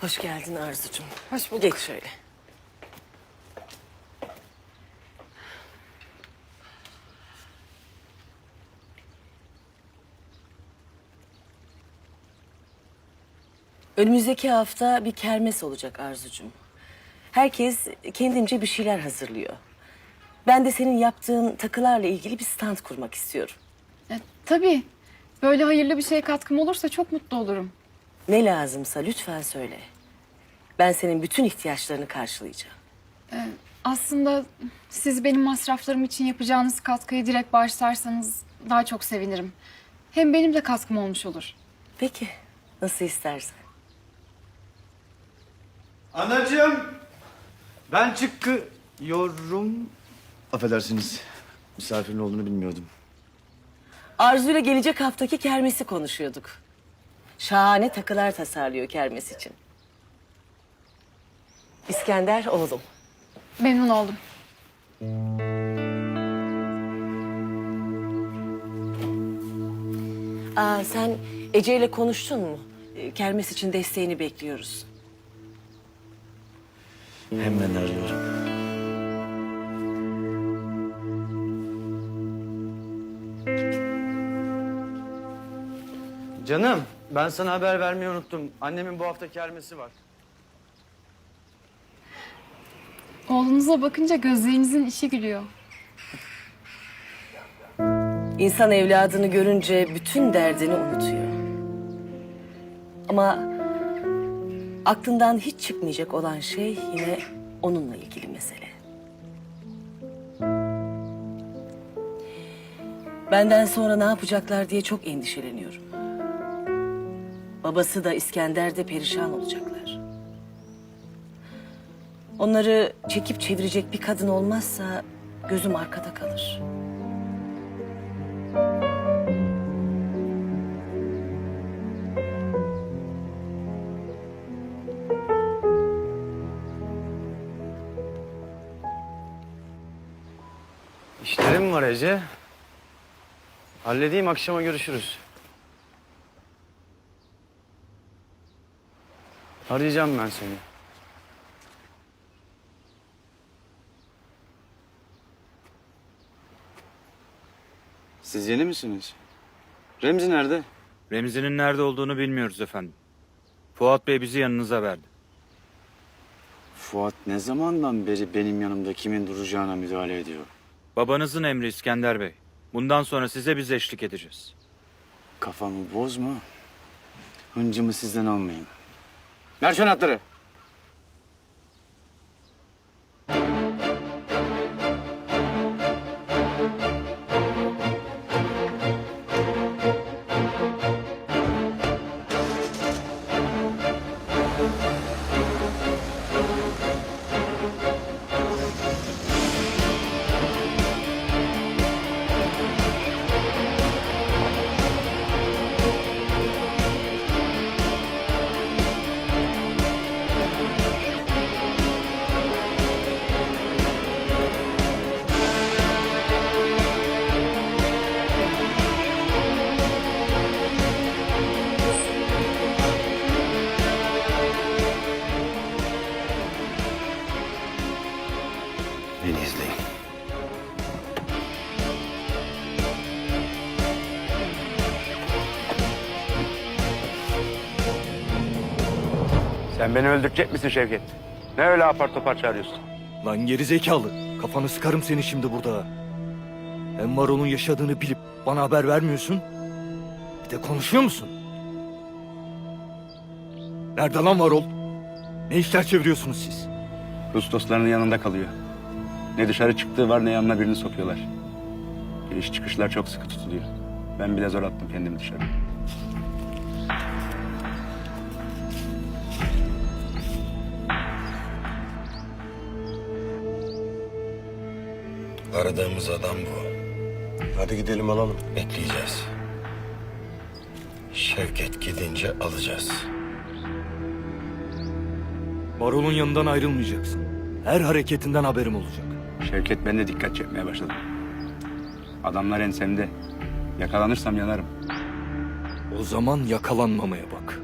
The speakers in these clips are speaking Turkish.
Hoş geldin Arzucuğum. Hoş bulduk. Geç şöyle. Önümüzdeki hafta bir kermes olacak Arzucuğum. Herkes kendince bir şeyler hazırlıyor. Ben de senin yaptığın takılarla ilgili bir stand kurmak istiyorum. E, tabii. Böyle hayırlı bir şeye katkım olursa çok mutlu olurum. Ne lazımsa lütfen söyle. Ben senin bütün ihtiyaçlarını karşılayacağım. E, aslında siz benim masraflarım için yapacağınız katkıyı direkt bağışlarsanız daha çok sevinirim. Hem benim de katkım olmuş olur. Peki, nasıl istersen. Anacığım, ben çıkıyorum. Affedersiniz, misafirin olduğunu bilmiyordum. Arzu'yla gelecek haftaki kermesi konuşuyorduk. Şahane takılar tasarlıyor kermes için. İskender oğlum. Memnun oldum. Aa, sen Ece ile konuştun mu? Ee, Kermes için desteğini bekliyoruz. Hemen arıyorum. Canım, ben sana haber vermeyi unuttum. Annemin bu hafta kermesi var. Oğlunuza bakınca gözlerinizin işi gülüyor. İnsan evladını görünce bütün derdini unutuyor. Ama aklından hiç çıkmayacak olan şey yine onunla ilgili mesele. Benden sonra ne yapacaklar diye çok endişeleniyorum. Babası da İskender de perişan olacaklar. Onları çekip çevirecek bir kadın olmazsa gözüm arkada kalır. İşlerim var Ece. Halledeyim, akşama görüşürüz. Arayacağım ben seni. Siz yeni misiniz? Remzi nerede? Remzi'nin nerede olduğunu bilmiyoruz efendim. Fuat Bey bizi yanınıza verdi. Fuat ne zamandan beri benim yanımda kimin duracağına müdahale ediyor? Babanızın emri İskender Bey. Bundan sonra size biz eşlik edeceğiz. Kafamı bozma. Hıncımı sizden almayayım. నడిచి వస్తారు Beni izleyin. Sen beni öldürecek misin Şevket? Ne öyle apar topar çağırıyorsun? Lan geri zekalı. Kafanı sıkarım seni şimdi burada. Hem Varol'un yaşadığını bilip bana haber vermiyorsun. Bir de konuşuyor musun? Nerede lan Varol? Ne işler çeviriyorsunuz siz? Rus dostlarının yanında kalıyor. Ne dışarı çıktığı var ne yanına birini sokuyorlar. Giriş çıkışlar çok sıkı tutuluyor. Ben bile zor attım kendimi dışarı. Aradığımız adam bu. Hadi gidelim alalım. Bekleyeceğiz. Şevket gidince alacağız. Varol'un yanından ayrılmayacaksın. Her hareketinden haberim olacak. Şevket ben de dikkat çekmeye başladı. Adamlar ensemde. Yakalanırsam yanarım. O zaman yakalanmamaya bak.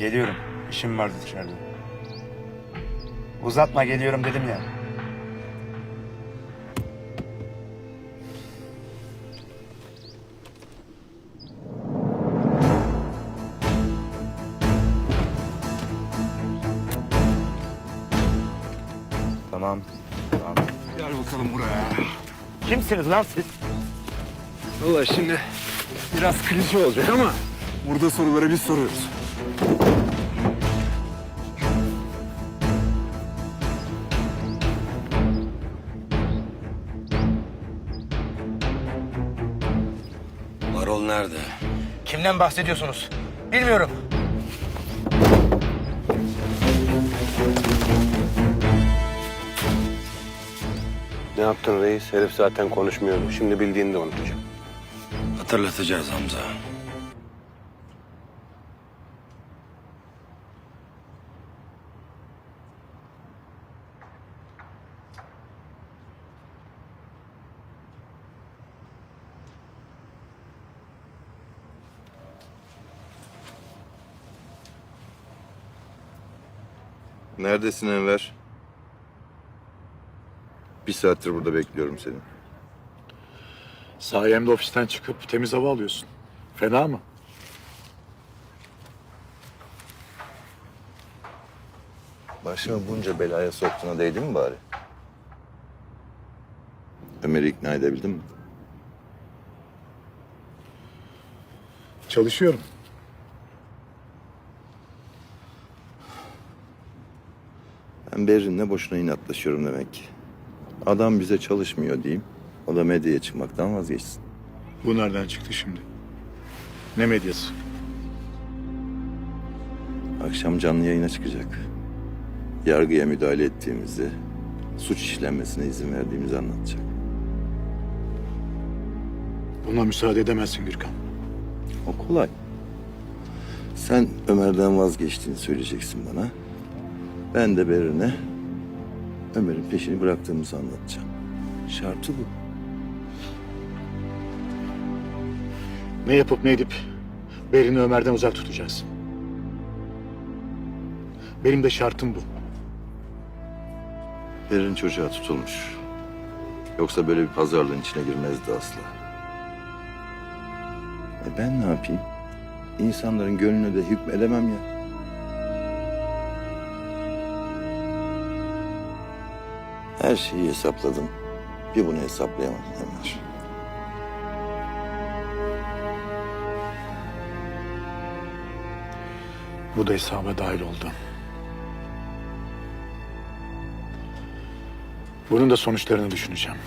Geliyorum. İşim vardı dışarıda. Uzatma geliyorum dedim ya. Tamam. Tamam. Gel bakalım buraya. Kimsiniz lan siz? Valla şimdi biraz klişe olacak ama burada soruları biz soruyoruz. Nerede? Kimden bahsediyorsunuz? Bilmiyorum. Ne yaptın reis? Herif zaten konuşmuyordu. Şimdi bildiğini de unutacak. Hatırlatacağız Hamza. Neredesin Enver? Bir saattir burada bekliyorum seni. Sayemde ofisten çıkıp temiz hava alıyorsun. Fena mı? Başımı bunca belaya soktuğuna değdi mi bari? Ömer'i ikna edebildin mi? Çalışıyorum. Ben Berrin'le boşuna inatlaşıyorum demek ki. Adam bize çalışmıyor diyeyim. O da medyaya çıkmaktan vazgeçsin. Bu nereden çıktı şimdi? Ne medyası? Akşam canlı yayına çıkacak. Yargıya müdahale ettiğimizi, suç işlenmesine izin verdiğimizi anlatacak. Buna müsaade edemezsin Gürkan. O kolay. Sen Ömer'den vazgeçtiğini söyleyeceksin bana. Ben de Berrin'e Ömer'in peşini bıraktığımızı anlatacağım. Şartı bu. Ne yapıp ne edip Berin'i Ömer'den uzak tutacağız. Benim de şartım bu. Berrin çocuğa tutulmuş. Yoksa böyle bir pazarlığın içine girmezdi asla. E ben ne yapayım? İnsanların gönlüne de hükmedemem ya. Her şeyi hesapladım. Bir bunu hesaplayamadım Ömer. Bu da hesaba dahil oldu. Bunun da sonuçlarını düşüneceğim.